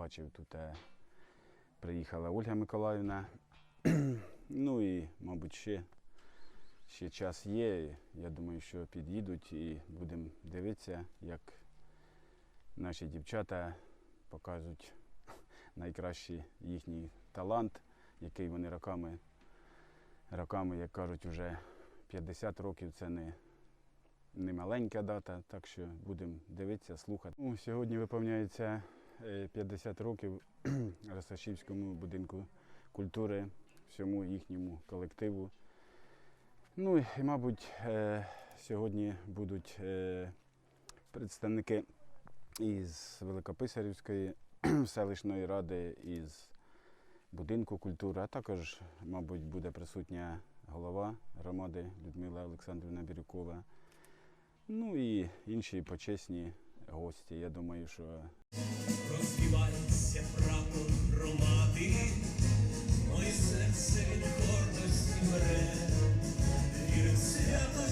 бачив тут е, приїхала Ольга Миколаївна. ну і, мабуть, ще, ще час є. Я думаю, що під'їдуть і будемо дивитися, як наші дівчата покажуть найкращий їхній талант, який вони роками, роками, як кажуть, вже 50 років це не, не маленька дата, так що будемо дивитися, слухати. Ну, сьогодні виповняється 50 років Росашівському будинку культури, всьому їхньому колективу. Ну і, мабуть, е, сьогодні будуть е, представники із Великописарівської селищної ради, із будинку культури, а також, мабуть, буде присутня голова громади Людмила Олександрівна Бірюкова. Ну і інші почесні гості. Я думаю, що Розпівається прапор громади, моє серце від гордості бере, вірить свято,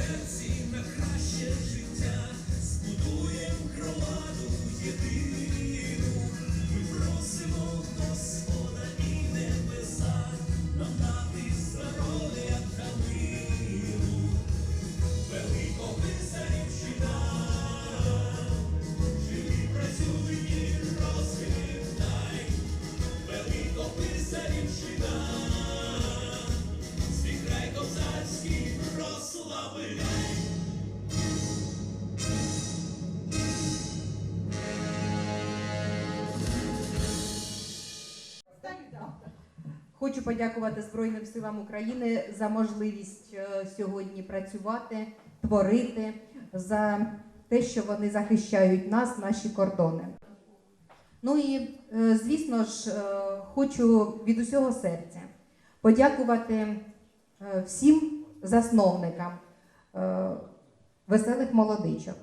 вірою в Хочу подякувати Збройним силам України за можливість е, сьогодні працювати, творити, за те, що вони захищають нас, наші кордони. Ну і, е, звісно ж, е, хочу від усього серця подякувати всім засновникам веселих молодичок,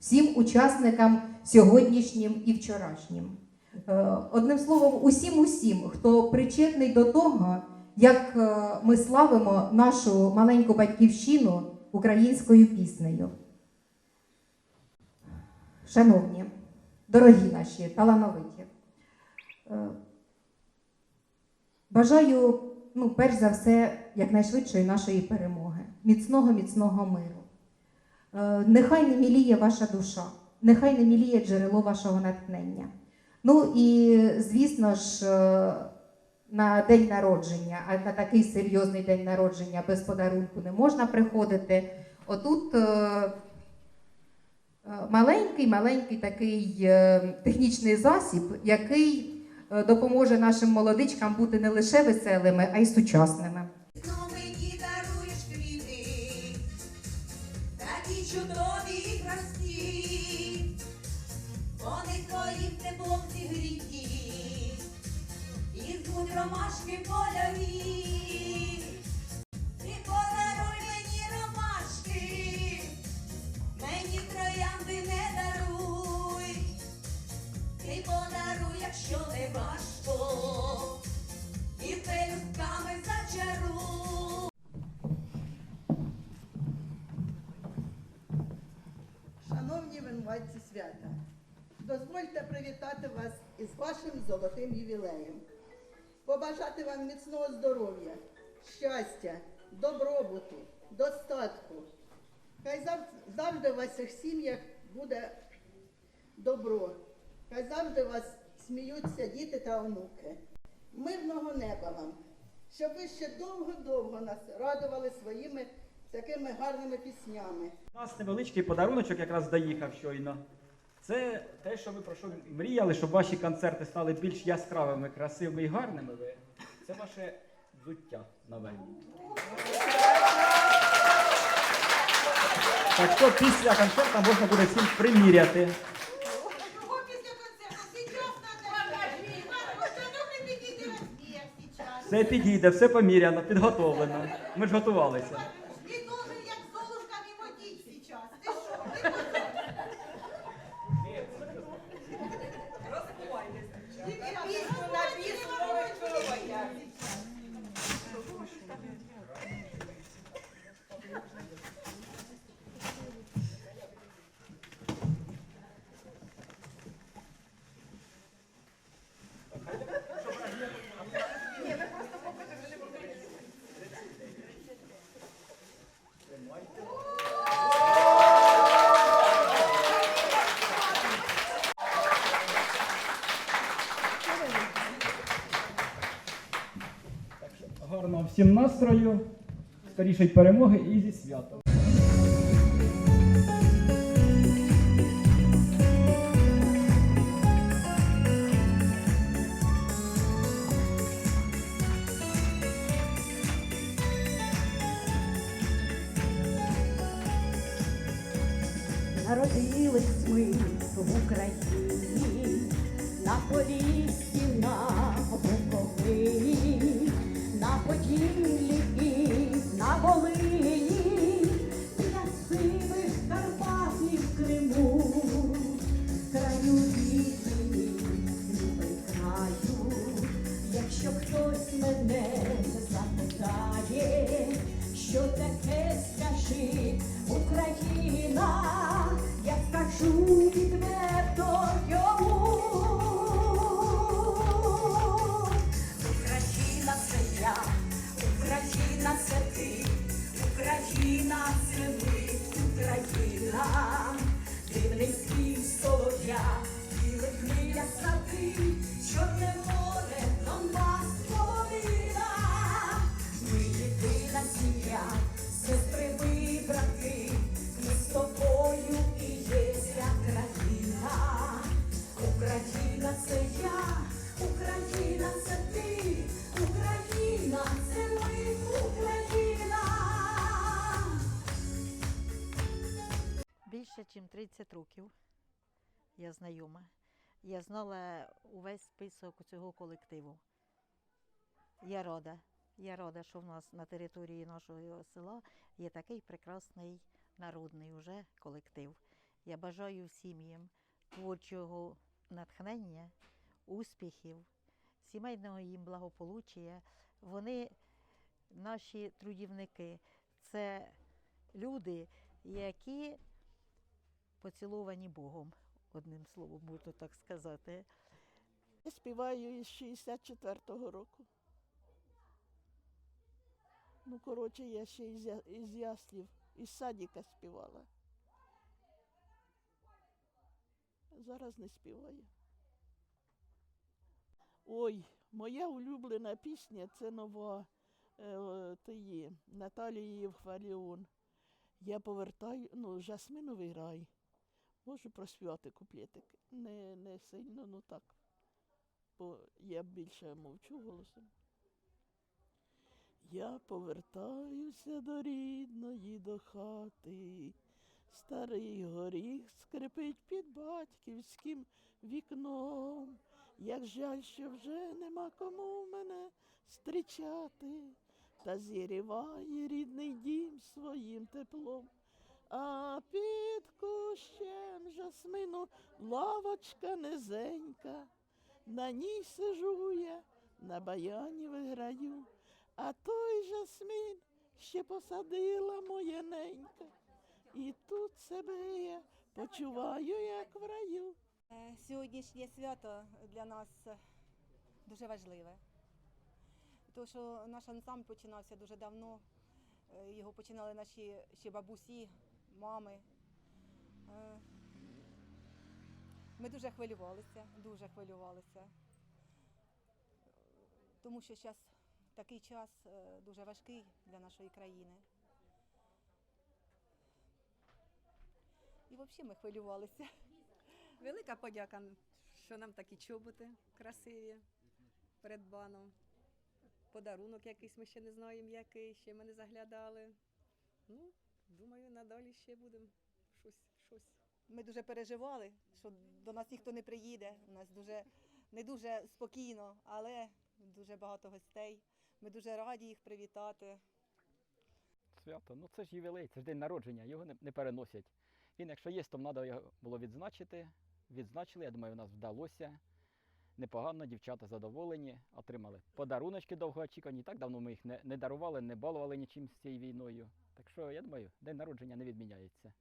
всім учасникам сьогоднішнім і вчорашнім. Е, Одним словом, усім усім, хто причетний до того, як е, ми славимо нашу маленьку батьківщину українською піснею. Шановні, дорогі наші, талановиті, е, бажаю, ну, перш за все, якнайшвидшої нашої перемоги, міцного, міцного миру. Нехай не міліє ваша душа, нехай не міліє джерело вашого натхнення. Ну і звісно ж, е, на день народження, а на такий серйозний день народження без подарунку не можна приходити. Отут е, е, такий е, технічний засіб, який допоможе нашим молодичкам бути не лише веселими, а й сучасними. Ромашки польові. Ти подаруй мені ромашки, мені троянди не даруй. Ти подаруй, якщо не важко, і пелюстками зачаруй. Шановні винуватці свята, дозвольте привітати вас із вашим золотим ювілеєм, побажати вам міцного здоров'я, щастя, добробуту, достатку. Хай завжди у ваших сім'ях буде добро, хай завжди у вас сміються діти та онуки. Мирного неба вам, щоб ви ще довго-довго нас радували своїми такими гарними піснями. У нас невеличкий подаруночок якраз доїхав щойно. Це те, що ви про що мріяли, щоб ваші концерти стали більш яскравими, красивими і гарними. Ви. Це ваше взуття нове. Так що після концерту можна буде всім приміряти. Чого після? Сейчас надо. Ну не розбір сейчас. Все підійде, все поміряно, підготовлено. Ми ж готувалися. Він должен як Золушка мимо діть сейчас. Ти що? Ти що? Пісню на пісню Гарного всім настрою, скорішої перемоги і зі святом. Народились ми в Україні, на Поліссі, що таке скажи Україна, я скажу відверто йому. Україна це я, Україна це ти, Україна це ми, Україна, дивний спів солов'я, білих хвиля сади, чорне море, Більше, ніж 30 років я знайома. Я знала увесь список цього колективу. Я рада. Я рада, що в нас на території нашого села є такий прекрасний народний уже колектив. Я бажаю всім їм творчого натхнення, успіхів, сімейного їм благополуччя. Вони наші трудівники. Це люди, які поціловані Богом, одним словом, можна так сказати. Я співаю із 64-го року. Ну, коротше, я ще із, із яслів, із садіка співала. Зараз не співаю. Ой, моя улюблена пісня це нова е, тієї Наталії Євфаліон. Я повертаю, ну, Жасминовий рай. Можу проспівати куплетик. Не, не сильно, ну так. Бо я більше мовчу голосом. Я повертаюся до рідної до хати, Старий горіх скрипить під батьківським вікном. Як жаль, що вже нема кому мене зустрічати, та зіріває рідний дім своїм теплом. А під жасмину лавочка низенька, на ній сижу я, на баяні виграю, а той жасмін ще посадила моя ненька. І тут себе я почуваю, як в раю. Е, Сьогоднішнє свято для нас е, дуже важливе. Тому що наш ансамбль починався дуже давно. Е, Його починали наші ще бабусі, мами. Ми дуже хвилювалися, дуже хвилювалися. Тому що зараз такий час е, дуже важкий для нашої країни. І взагалі ми хвилювалися. Велика подяка, що нам такі чоботи красиві перед баном. Подарунок якийсь ми ще не знаємо, який, ще ми не заглядали. Ну, думаю, надалі ще будемо щось, щось. Ми дуже переживали, що до нас ніхто не приїде. У нас дуже не дуже спокійно, але дуже багато гостей. Ми дуже раді їх привітати. Свято, ну це ж ювілей, це ж день народження, його не, не переносять. Він, якщо є, то треба його було відзначити. Відзначили, я думаю, у нас вдалося. Непогано, дівчата задоволені, отримали подаруночки довгоочікувані. Так давно ми їх не, не дарували, не балували нічим з цією війною. Так що, я думаю, день народження не відміняється.